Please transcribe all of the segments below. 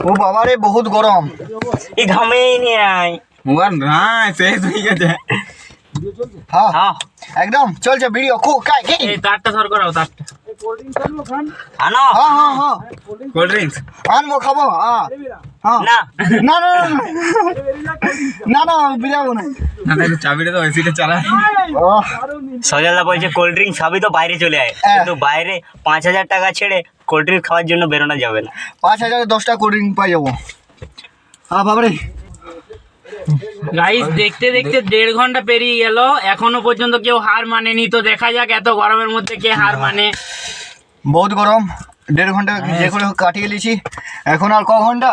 ও বাবারে বহুত গরম। এই ঘামেই নিয়ে আয়। মোবাইল না শেষ হয়ে গেছে। হ্যাঁ হ্যাঁ। একদম চলছে ভিডিও খুব কাই কি এই তারটা সর করাও তারটা। আনো। হ্যাঁ হ্যাঁ হ্যাঁ। কোল্ড ড্রিঙ্কস আনব খাব হ্যাঁ। হ্যাঁ। না। না না না, না। না না বিরাবো না। না চাবিটা তো এসিটা চালায় সজলদা বলছে কোল্ড ড্রিঙ্ক সবই তো বাইরে চলে আয়। হ্যাঁ। কিন্তু বাইরে পাঁচ হাজার টাকা ছেড়ে কোল্ড ড্রিঙ্ক খাওয়ার জন্য বেরোনো যাবে না। পাঁচ হাজারে দশটা কোল্ড ড্রিঙ্ক পাই যাব। হ্যাঁ বাবারে। গাইস দেখতে দেখতে দেড় ঘণ্টা পেরিয়ে গেল। এখনও পর্যন্ত কেউ হার মানেনি তো দেখা যাক এত গরমের মধ্যে কে হার মানে। বহুত গরম। দেড় ঘণ্টা যে করে কাটিয়ে নিয়েছি। এখন আর ক ঘণ্টা?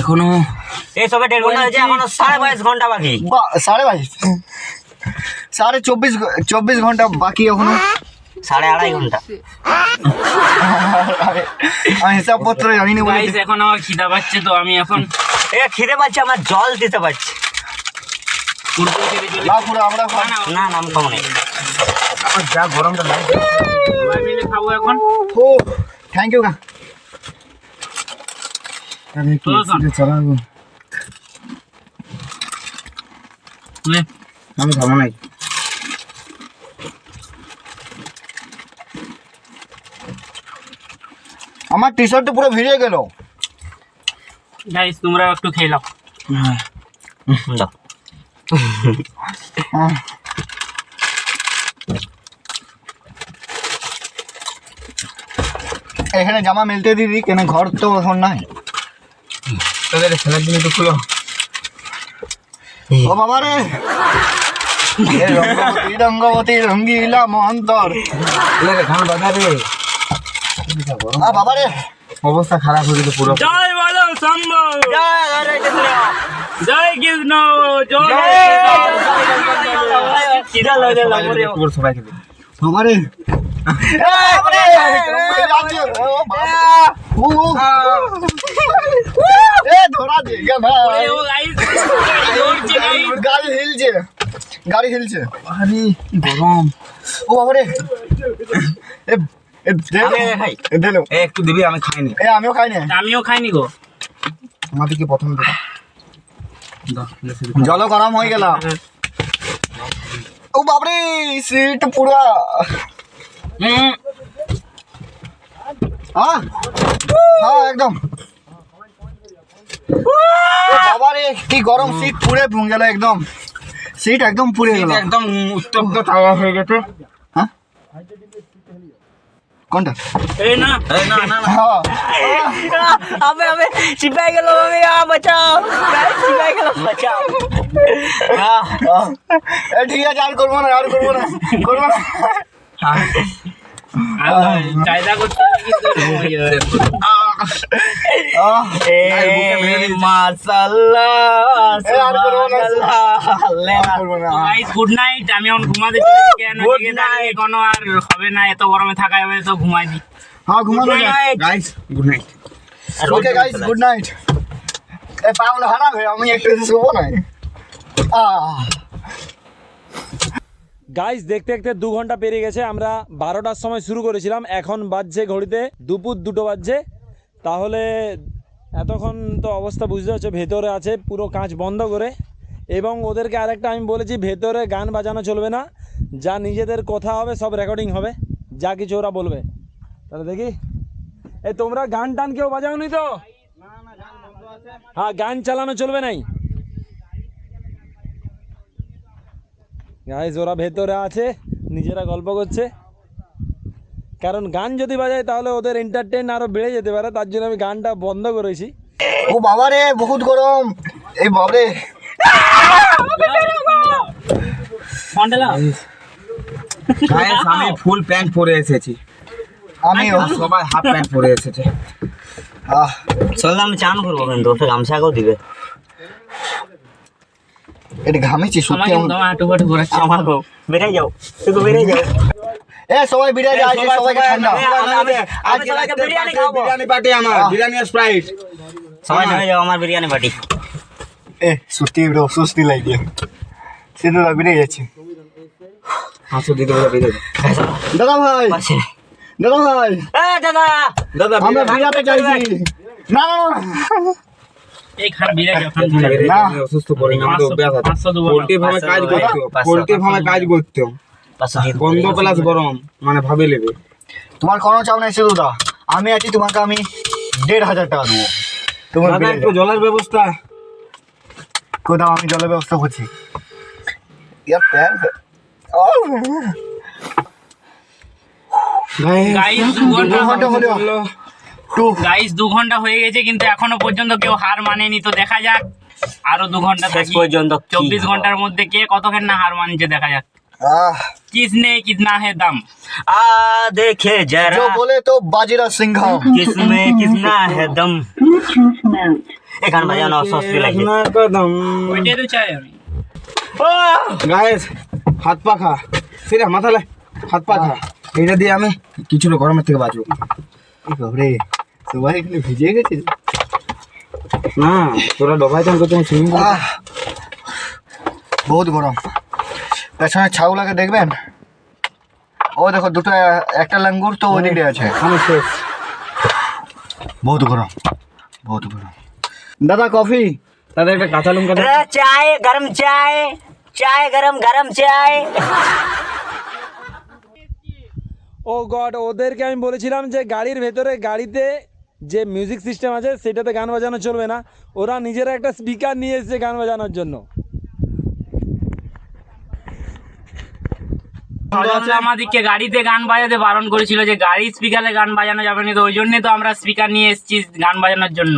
এখনও এই সবে দেড় ঘণ্টা হয়েছে এখনও সাড়ে বাইশ ঘণ্টা বাকি। বা সাড়ে বাইশ। সাড়ে চব্বিশ চব্বিশ ঘণ্টা বাকি এখনও। সাড়ে আড়াই ঘণ্টা। আমি হিসাব পত্র জানি না বলে এখন আমার খিদা পাচ্ছে তো আমি এখন এ খিদে পাচ্ছে আমার জল দিতে পারছি। না পুরো আমরা। না, না নাম খাব না। আমার যা গরমটা সবাই মিলে খাব এখন। ও থ্যাংক ইউ। চালাবো। আমি খাব নাই। আমার টি শার্ট তো পুরো ভিজে গেল। গাইস তোমরা একটু খেয়ে নাও। এখানে জামা মেলতে দিদি কেন ঘর তো এখন নাই। তোদের খেলার জন্য তো খুলো ও বাবা রে। রঙ্গবতী রঙ্গবতী রঙ্গিলা মহন্তর। ধান বাজারে আ অবস্থা খারাপ হয়ে গেছে পুরো। জয় বলো শম্ভ জয় হরে কৃষ্ণ। জয় কৃষ্ণ। জয় সবাইকে গাড়ি হিলছে। গাড়ি হিলছে। আরে গরম। ও বাবা একটু দিবি আমি খাইনি। এ আমিও খাই না আমিও খাইনি গো। আমাদেরকে প্রথম। জল গরম হয়ে গেল। ও বাপরে সিট পুরো। হুম হ্যাঁ হ্যাঁ একদম। কি গরম সিট পুড়ে গেল একদম। সিট একদম পুড়ে গেল। একদম উত্তপ্ত তাওয়া হয়ে গেছে। হ্যাঁ? কোনটা এই না এই না না না হ্যাঁ আবে আবে চিপাই গেল আমি আ বাঁচাও চিপাই গেল বাঁচাও আহ, হ্যাঁ। এ ঠিক আছে আর করব না আর করব না করব না আর কায়দা করতে গুড নাইট আমি এখন কেন আর হবে না এত গরমে তো ঘুমাই. Guys good night guys good night আমি দেখতে দেখতে দু ঘণ্টা পেরিয়ে গেছে আমরা বারোটার সময় শুরু করেছিলাম এখন বাজছে ঘড়িতে দুপুর দুটো বাজছে তাহলে এতক্ষণ তো অবস্থা বুঝতে হচ্ছে ভেতরে আছে, পুরো কাঁচ বন্ধ করে। এবং ওদেরকে আরেকটা আমি বলেছি, ভেতরে গান বাজানো চলবে না। যা নিজেদের কথা হবে, সব রেকর্ডিং হবে। যা কিছু ওরা বলবে। তাহলে দেখি। এই তোমরা গান টান কেউ বাজাওনি তো? হ্যাঁ গান চালানো চলবে নাই। গাইজ ওরা ভেতরে আছে, নিজেরা গল্প করছে। কারণ গান যদি বাজায় তাহলে ওদের এন্টারটেন আরও বেড়ে যেতে পারে তার জন্য আমি গানটা বন্ধ করেছি। ও বাবা রে বহুত গরম। এই বাবরে আমি ফুল প্যান্ট পরে এসেছি। আমি সবাই হাফ প্যান্ট পরে এসেছে। আহ। চললাম চান করব কিন্তু ওটা গামছাকেও দিবে। এটা ঘামেছি সত্যি আমার- বেড়ে যাও শুধু বেড়ে যাও। এ সবাই বিরিয়ানি আছে সবাইকে ঠান্ডা। আজকে সবাইকে রাতের বিরিয়ানি খাওয়াবো। বিরিয়ানি পার্টি আমার। বিরিয়ানি আর স্প্রাইট। সবাই নেমে যাও আমার বিরিয়ানি পার্টি। এ সত্যি ব্রো সুস্তি লাগে সেটা তো বেরিয়ে যাচ্ছে। হাসু দিতে বলে বেরিয়ে যাও। দাদা ভাই। দাদা ভাই। এ দাদা। দাদা আমরা বিরিয়ানি চাইছি। না না। এই খান বিরিয়ানি খান না। অসুস্থ পড়ে না। আমাদের অভ্যাস আছে। পোল্ট্রি ফার্মে কাজ করতো পোল্ট্রি ফার্মে কাজ করতো গন্ধ প্লাস গরম মানে ভাবে নেবে। তোমার কোনো চাও নাই শুধু দা আমি আছি তোমাকে আমি দেড় হাজার টাকা দেবো। তোমার দাদা একটু জলের ব্যবস্থা। কোথাও আমি জলের ব্যবস্থা করছি। গাইস দু ঘণ্টা হয়ে গেছে কিন্তু এখনও পর্যন্ত কেউ হার মানেনি। তো দেখা যাক। আরও দু ঘণ্টা শেষ পর্যন্ত চব্বিশ ঘণ্টার মধ্যে কে কতক্ষণ না হার মানছে দেখা যাক। किसने कितना है दम? आ देखे जरा। जो बोले तो बाजीरा सिंह। किसने कितना है दम? এখান ভাই না সস্তি লাগে না কদম ওইটা তো চাই আমি গাইস হাত পাখা সিরে মাথা লে হাত পাখা এটা দিয়ে আমি কিছু কিছুটা গরমের থেকে বাঁচবো। বাবরে সবাই এখানে ভিজে গেছে। না তোরা ডবাই তো তোমার সুইমিং বহুত গরম। পেছনে ছাউলাকে দেখবেন? ও দেখো দুটো একটা লাঙ্গুর তো ওই দিকে আছে। বহুত গরম বহুত গরম। দাদা কফি? দাদা একটা কাঁচা লঙ্কা চায় গরম চায় চায় গরম গরম চায় ও গড ওদেরকে আমি বলেছিলাম যে গাড়ির ভেতরে গাড়িতে যে মিউজিক সিস্টেম আছে সেটাতে গান বাজানো চলবে না। ওরা নিজেরা একটা স্পিকার নিয়ে এসেছে গান বাজানোর জন্য। আমাদেরকে গাড়িতে গান বাজাতে বারণ করেছিল যে গাড়ি স্পিকারে গান বাজানো যাবে না তো ওই জন্যই তো আমরা স্পিকার নিয়ে এসেছি গান বাজানোর জন্য।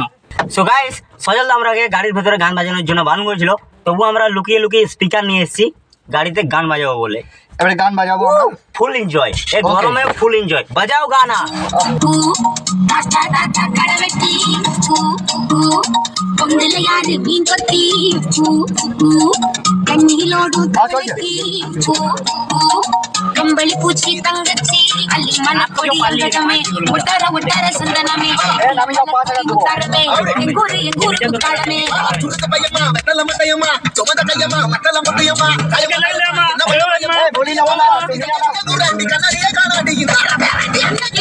সো গাইস সজল দা আমরাকে গাড়ির ভেতরে গান বাজানোর জন্য বারণ করেছিল তবু আমরা লুকিয়ে লুকিয়ে স্পিকার নিয়ে এসেছি গাড়িতে গান বাজাবো বলে। এবারে গান বাজাবো ফুল এনজয় এই গরমে ফুল এনজয় বাজাও গানা। பொண்ணுல யாரு மீன் கொத்தி? கண்ணிலோடும் கம்பளி பூச்சி தங்கச்சி. அள்ளி மணப்பொடி அங்கடமே உத்தர உத்தர சந்தனமே. உத்தரமே. எங்கூரு எங்கூரு உத்தரமே பயமா மட்டல மட்டையம்மா சுமத கையம்மா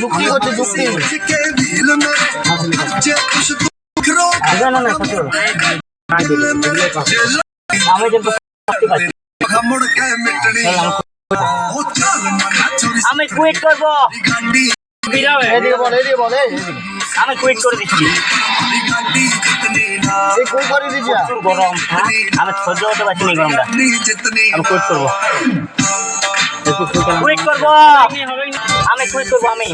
যুক্তি হচ্ছে যুক্তি আমি কুইট করব এদিকে বল এদিকে বল আমি কুইট করে দিচ্ছি এই করে গরম। আমি সহ্য করতে পারছি না গরমটা আমি কুইট করব। কুইট করব আমি কুইট করব আমি।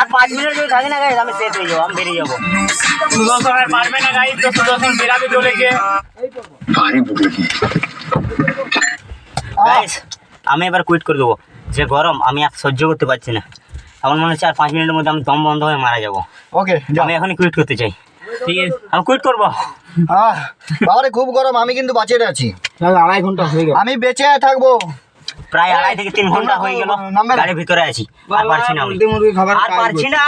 আর পাঁচ মিনিট যদি থাকি না গাইজ শেষ হয়ে যাব বেরিয়ে যাব। সুদর্শন আর পারবে না তো সুদর্শন আমি এবার কুইট করে দেবো। যে গরম আমি আর সহ্য করতে পারছি না। আমার মনে হচ্ছে আর পাঁচ মিনিটের মধ্যে আমি দম বন্ধ হয়ে মারা যাব। ওকে আমি এখনই কুইট করতে চাই। ঠিক আছে? আমি কুইট করব। আহ বাবারে খুব গরম আমি কিন্তু বাঁচিয়ে আছি আড়াই ঘণ্টা হয়ে গেল। আমি বেঁচে থাকব। প্রায় আড়াই থেকে তিন ঘণ্টা হয়ে গেল? গাড়ির ভিতরে আছি। আর পারছি না আর পারছি না।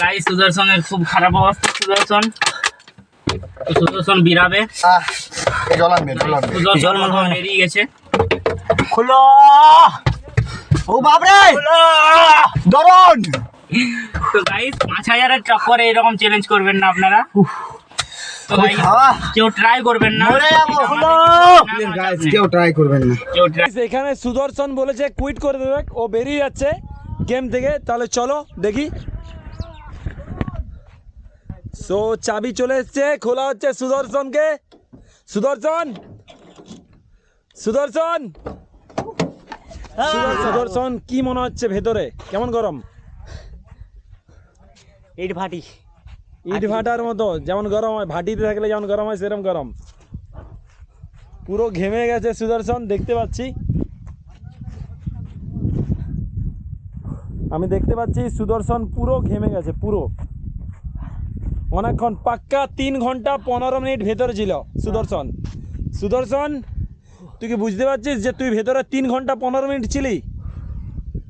গাইস সুদর্শনের খুব খারাপ অবস্থা সুদর্শন। সুদর্শন বিরাবে। জল জল। বেরিয়ে গেছে। খুলো! ও বাপরে! খুলো দরুন তো গাইস পাঁচ হাজারের চক্করে এরকম চ্যালেঞ্জ করবেন না আপনারা। কেউ ট্রাই করবেন না। মরে যাব। প্লিজ গাইস কেউ ট্রাই করবেন না। এখানে সুদর্শন বলেছে কুইট করে দেবে ও বেরিয়ে যাচ্ছে গেম থেকে। তাহলে চলো দেখি। সো চাবি চলে এসছে খোলা হচ্ছে সুদর্শনকে। সুদর্শন! সুদর্শন! সুদর- সুদর্শন কি মনে হচ্ছে ভেতরে? কেমন গরম? ইট ভাটি। ইট ভাটার মতো যেমন গরম হয় ভাটিতে থাকলে যেমন গরম হয় সেরকম গরম। পুরো ঘেমে গেছে সুদর্শন দেখতে পাচ্ছি। আমি দেখতে পাচ্ছি সুদর্শন পুরো ঘেমে গেছে পুরো। অনেকক্ষণ পাক্কা তিন ঘণ্টা পনেরো মিনিট ভেতরে ছিল সুদর্শন। সুদর্শন তুই কি বুঝতে পারছিস যে তুই ভেতরে তিন ঘণ্টা পনেরো মিনিট ছিলি?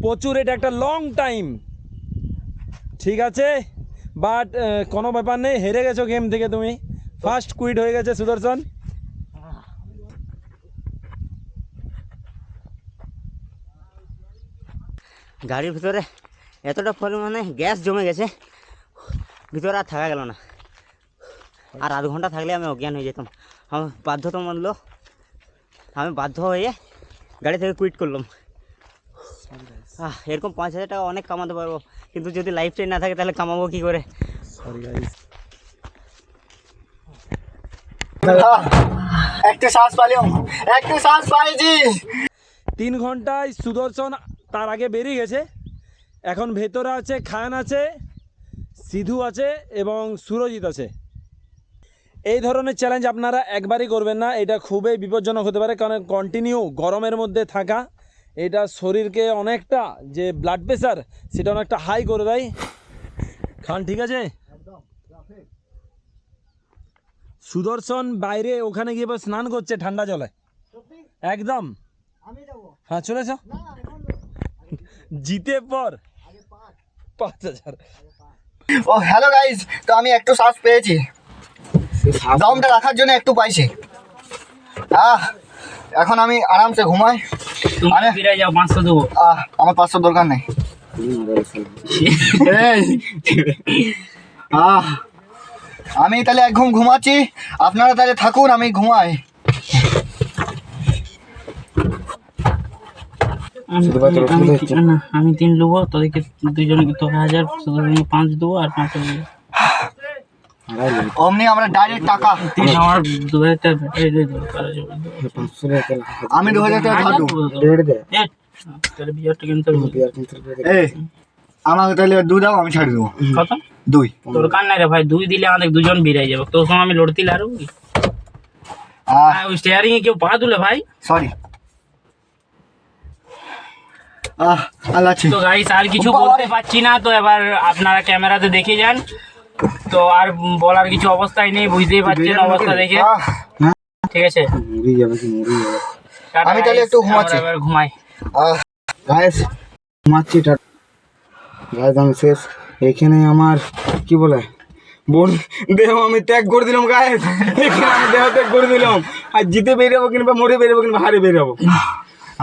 প্রচুর এটা একটা লং টাইম ঠিক আছে? বাট কোনো ব্যাপার নেই, হেরে গেছো গেম থেকে তুমি। ফার্স্ট কুইট হয়ে গেছে সুদর্শন। গাড়ির ভিতরে এতটা পরিমাণে গ্যাস জমে গেছে, ভিতরে আর থাকা গেল না। আর আধ ঘণ্টা থাকলে আমি অজ্ঞান হয়ে যেতাম। আমার বাধ্যতামূল্য আমি বাধ্য হয়ে গাড়ি থেকে কুইট করলাম। এরকম পাঁচ হাজার টাকা অনেক কামাতে পারব। কিন্তু যদি লাইফ টাইম না থাকে তাহলে কামাবো কী করে? সরি গাইস আহ, একটু শ্বাস পালিও। একটু শ্বাস পাইছি। তিন ঘন্টায় সুদর্শন তার আগে বেরিয়ে গেছে। এখন ভেতরে আছে খান আছে সিধু আছে এবং সুরজিৎ আছে। এই ধরনের চ্যালেঞ্জ আপনারা একবারই করবেন না। এটা খুবই বিপজ্জনক হতে পারে কারণ কন্টিনিউ গরমের মধ্যে থাকা এটা শরীরকে অনেকটা যে ব্লাড প্রেশার সেটা অনেকটা হাই করে দেয়। খান ঠিক আছে? সুদর্শন বাইরে ওখানে গিয়ে স্নান করছে ঠান্ডা জলে। একদম। হ্যাঁ চলে এসো। জিতে পর। পাঁচ। হাজার। ও হ্যালো গাইজ তো আমি একটু শ্বাস পেয়েছি। দমটা রাখার জন্য একটু পাইছি। আহ এখন আমি আরামসে ঘুমাই। তুমি আরে। যাও পাঁচশো দেবো। আহ আমার পাঁচশো দরকার নেই। আহ আমি তাহলে এক ঘুম ঘুমাচ্ছি। আপনারা তাহলে থাকুন আমি ঘুমাই। আমি- তিন- না, আমি তিন নেব তোদেরকে দুজনকে তোকে হাজার পাঁচ দেবো আর পাঁচশো দেবো। অমনি আমরা ডাইরেক্ট টাকা তিন আমার দু হাজার টাকা আমি দু। হাজার টাকা। এই আমাকে তাহলে দু দাও আমি ছাড়ি দেবো। কত? দুই। তোর কান নাই রে ভাই দুই দিলে আমাদের দুজন বেরিয়ে যাবে। তোর সঙ্গে আমি লড়তে আর আহ ওই স্টিয়ারিং এ কেউ পা তুলে ভাই? সরি আহ আল্লাহ তো গাইস আর কিছু বলতে পারছি না তো এবার আপনারা ক্যামেরাতে দেখে যান। তো আর বলার কিছু অবস্থাই নেই বুঝতেই পারছেন অবস্থা দেখে। ঠিক আছে? মরি যাবে কি মরি যাবে? আমি তাহলে একটু ঘুমাচ্ছি। ঘুমাই। গাইস মারছি গাইস আমি শেষ। এখানে আমার কি বলে? বোন দেহ আমি ত্যাগ করে দিলাম গাইস এখানে আমি দেহ ত্যাগ করে দিলাম। আর জিতে বেরোবো কিংবা মরে বেরোবো কিংবা হারে বেরোবো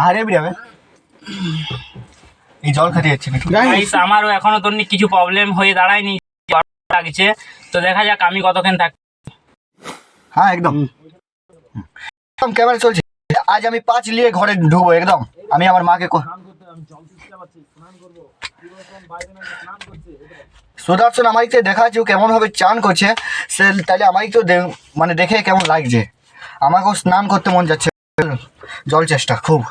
হারিয়ে বেরোবে এই জল খাতে যাচ্ছে আমারও এখনও তোর কিছু প্রবলেম হয়ে দাঁড়ায়নি। লাগছে। তো দেখা যাক আমি কতক্ষণ থাক হ্যাঁ একদম। একদম ক্যামেরা চলছে। আজ আমি পাঁচ নিয়ে ঘরে ঢুকবো, একদম। আমি আমার মাকে সুদর্শন আমাকে দেখাচ্ছে কেমন ভাবে চান করছে। সে তাহলে আমাকে তো মানে দেখে কেমন লাগছে। আমাকেও স্নান করতে মন যাচ্ছে। জল চেষ্টা, খুব।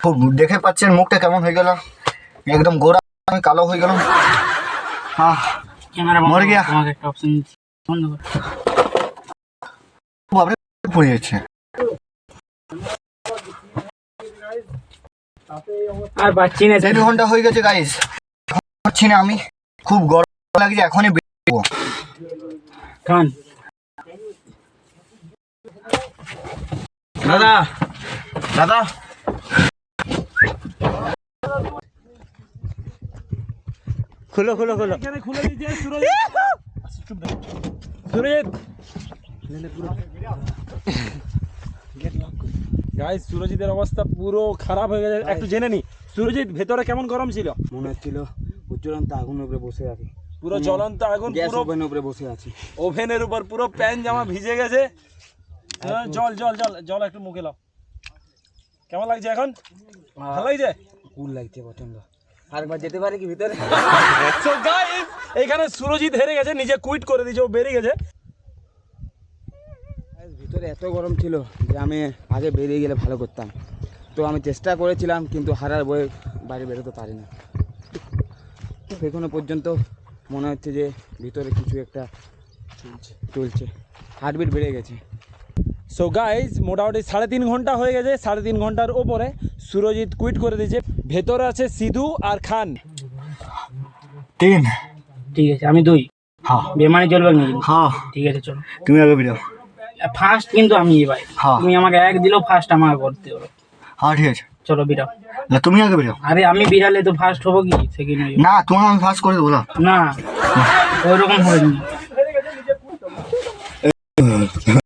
খুব দেখে পাচ্ছেন মুখটা কেমন হয়ে গেল। একদম গোড়া আমি কালো হয়ে গেলাম হ্যাঁ ক্যামেরা মরে গিয়া। তোমাকে একটা অপশন বন্ধ কর। খুব পড়ে যাচ্ছে আর না দেড় ঘণ্টা হয়ে গেছে গাইস হচ্ছি না আমি। খুব গরম লাগছে এখনই বেরোবো দাদা দাদা। খুলো খুলো খুলো। এখানে খুলে দিয়েছে সুরজিৎ চুপ থাক। সুরজিৎ গাইস সুরজিতের অবস্থা পুরো খারাপ হয়ে গেছে। একটু জেনে নি সুরজিৎ ভেতরে কেমন গরম ছিল? মনে হচ্ছিল চূড়ান্ত আগুনের উপরে বসে আছি। পুরো জ্বলন্ত আগুন পুরো ওভেনের উপরে বসে আছি। ওভেনের উপর পুরো প্যান জামা ভিজে গেছে। হ্যাঁ, জল জল জল জল একটু মুখে লাও। কেমন লাগছে এখন? ভালো লাগছে? কুল লাগছে প্রচণ্ড আরেকবার যেতে পারে কি ভিতরে? So guys, এইখানে সুরজিৎ হেরে গেছে নিজে কুইট করে দিয়েছে ও বেরিয়ে গেছে। ভিতরে এত গরম ছিল যে আমি আগে বেরিয়ে গেলে ভালো করতাম। তো আমি চেষ্টা করেছিলাম কিন্তু হারার বয়ে বাইরে বেরোতে পারি না এখনও পর্যন্ত মনে হচ্ছে যে ভিতরে কিছু একটা চলছে চলছে। হার্টবিট বেড়ে গেছে। সো গাইজ মোটামুটি সাড়ে তিন ঘণ্টা হয়ে গেছে সাড়ে তিন ঘণ্টার ওপরে সুরজিৎ কুইট করে দিয়েছে। ভেতরে আছে সিধু আর খান। তিন। ঠিক আছে আমি দুই। হ্যাঁ। বেমানে চলবে না হ্যাঁ। ঠিক আছে চলো। তুমি আগে বেরো। ফার্স্ট কিন্তু আমি এবার হ্যাঁ। তুমি আমাকে এক দিলেও ফার্স্ট আমাকে করতে হবে। হ্যাঁ ঠিক আছে। চলো বিরাও না তুমি আগে বেরো। আরে আমি বিড়ালে তো ফার্স্ট হব কি? সেকেন্ড না তোমার আমি ফার্স্ট করে দেবো না। না ওই রকম হয়নি। না।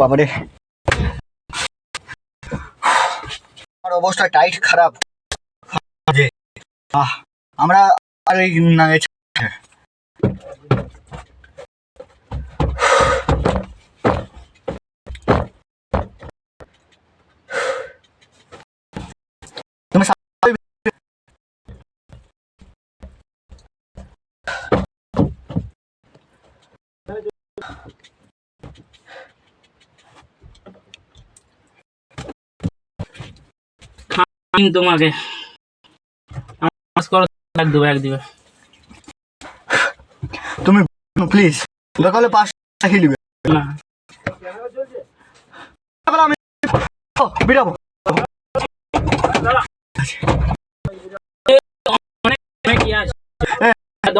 বাবারে। আমার অবস্থা টাইট খারাপ। আমরা আর এই না আমি তোমাকে। দেবো এক দিবে। তুমি প্লিজ দেখালে পাঁচ নিবে। না।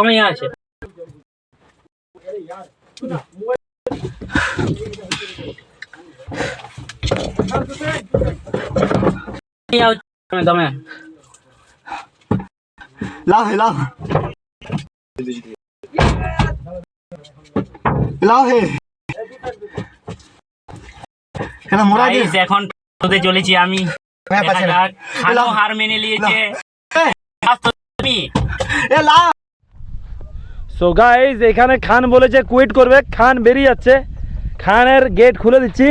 আমি আছে। লাভ লাভ হে এটা মোরা এখন হতে চলেছি আমি। হ্যাঁ, লাও। হার মেনে নিয়েছে। এ। সো গাইজ এখানে খান বলেছে কুইট করবে। খান বেরিয়ে যাচ্ছে। খানের গেট খুলে দিচ্ছি।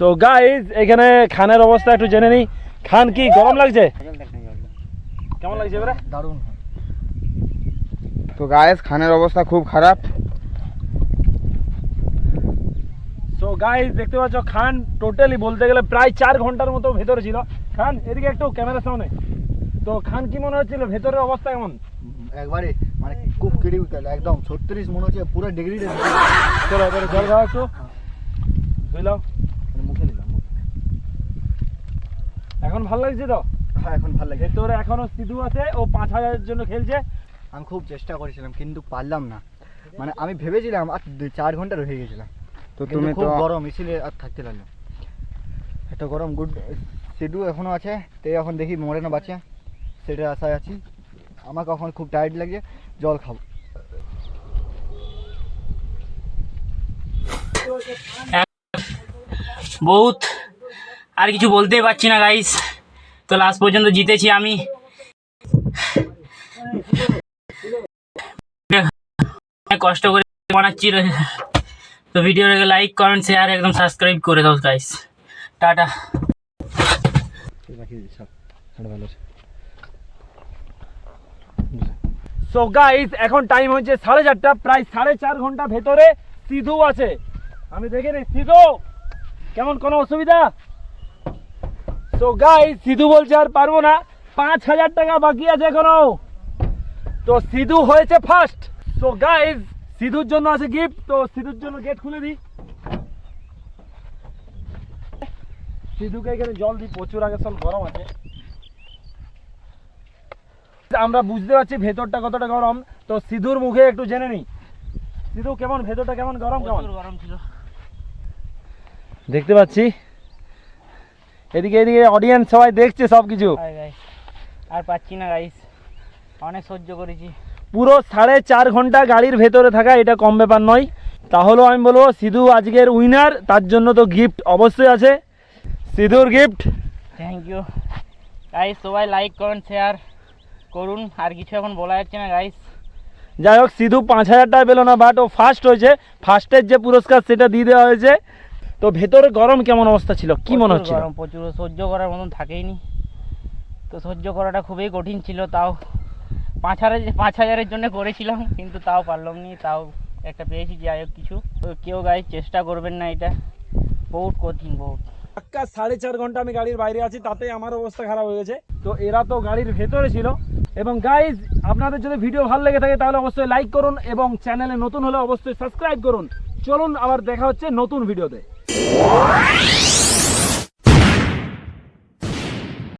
সো গাইজ এখানে খানের অবস্থা একটু জেনে নিই। খান কি গরম লাগছে? কেমন লাগছে এবারে? দারুণ। তো গায়েস খানের অবস্থা খুব খারাপ। সো গাইজ দেখতে পাচ্ছ খান টোটালি বলতে গেলে প্রায় চার ঘণ্টার মতো ভেতরে ছিল। খান এদিকে একটু ক্যামেরার সামনে। তো খান কি মনে হচ্ছিল ভেতরের অবস্থা কেমন? একবারে মানে খুব ক্রিটিক্যাল একদম ছত্রিশ মনে হচ্ছে পুরো ডিগ্রি চলো এবারে জল খাওয়া একটু। ধুই নাও। মুখে নিলাম এখন ভালো লাগছে তো? হ্যাঁ এখন ভালো লাগছে। তোর এখনও সিধু আছে ও পাঁচ হাজারের জন্য খেলছে। আমি খুব চেষ্টা করেছিলাম কিন্তু পারলাম না। মানে আমি ভেবেছিলাম আর চার ঘণ্টা রয়ে গেছিলাম। তো তুমি খুব তো গরম ইসিলে আর থাকতে লাগল এত গরম গুড সিডু এখনও আছে তে এখন দেখি মরে না বাঁচে। সেটা আশায় আছি। আমার এখন খুব টায়ার্ড লাগছে জল খাব। বহুত আর কিছু বলতেই পারছি না গাইস তো লাস্ট পর্যন্ত জিতেছি আমি। কষ্ট করে বানাচ্ছি তো ভিডিওটাকে লাইক কমেন্ট শেয়ার একদম সাবস্ক্রাইব করে দাও গাইস টাটা। সো গাইস এখন টাইম হচ্ছে সাড়ে চারটা, প্রায় সাড়ে চার ঘণ্টা ভেতরে সিধু আছে। আমি দেখে নিই সিধু, কেমন কোনো অসুবিধা? সো গাই সিধু বলছে আর পারব না। পাঁচ হাজার টাকা বাকি আছে এখনও। তো সিধু হয়েছে ফার্স্ট সো গাইস সিধুর জন্য আছে গিফট তো সিধুর জন্য গেট খুলে দিই। সিধুকে এখানে জল দিই। প্রচুর আগে সব গরম আছে। আমরা বুঝতে পারছি ভেতরটা কতটা গরম। তো সিধুর মুখে একটু জেনে নিই। সিধু কেমন? ভেতরটা কেমন? গরম কেমন? গরম ছিল। দেখতে পাচ্ছি? এদিকে এদিকে অডিয়েন্স সবাই দেখছে সব কিছু আর পাচ্ছি না গাইস অনেক সহ্য করেছি। পুরো সাড়ে চার ঘণ্টা গাড়ির ভেতরে থাকা এটা কম ব্যাপার নয়। তাহলেও আমি বলব সিধু আজকের উইনার তার জন্য তো গিফট অবশ্যই আছে। সিধুর গিফট থ্যাংক ইউ গাইস সবাই লাইক কমেন্ট শেয়ার করুন। আর কিছু এখন বলা যাচ্ছে না গাইস যাই হোক সিধু পাঁচ হাজার টাকা পেল না বাট ও ফার্স্ট হয়েছে। ফার্স্টের যে পুরস্কার সেটা দিয়ে দেওয়া হয়েছে। তো ভেতরে গরম কেমন অবস্থা ছিল? কি মনে হচ্ছে গরম প্রচুর সহ্য করার মতন থাকেই নি তো সহ্য করাটা খুবই কঠিন ছিল তাও পাঁচ হাজার পাঁচ হাজারের জন্য করেছিলাম কিন্তু তাও পারলাম নি তাও একটা পেয়েছি যাই হোক কিছু। তো কেউ গাই চেষ্টা করবেন না এটা। বহুত কঠিন বহুত। পাক্কা সাড়ে চার ঘণ্টা আমি গাড়ির বাইরে আছি তাতে আমার অবস্থা খারাপ হয়ে গেছে। তো এরা তো গাড়ির ভেতরে ছিল। এবং গাইজ আপনাদের যদি ভিডিও ভালো লেগে থাকে তাহলে অবশ্যই লাইক করুন এবং চ্যানেলে নতুন হলে অবশ্যই সাবস্ক্রাইব করুন। চলুন আবার দেখা হচ্ছে নতুন ভিডিওতে।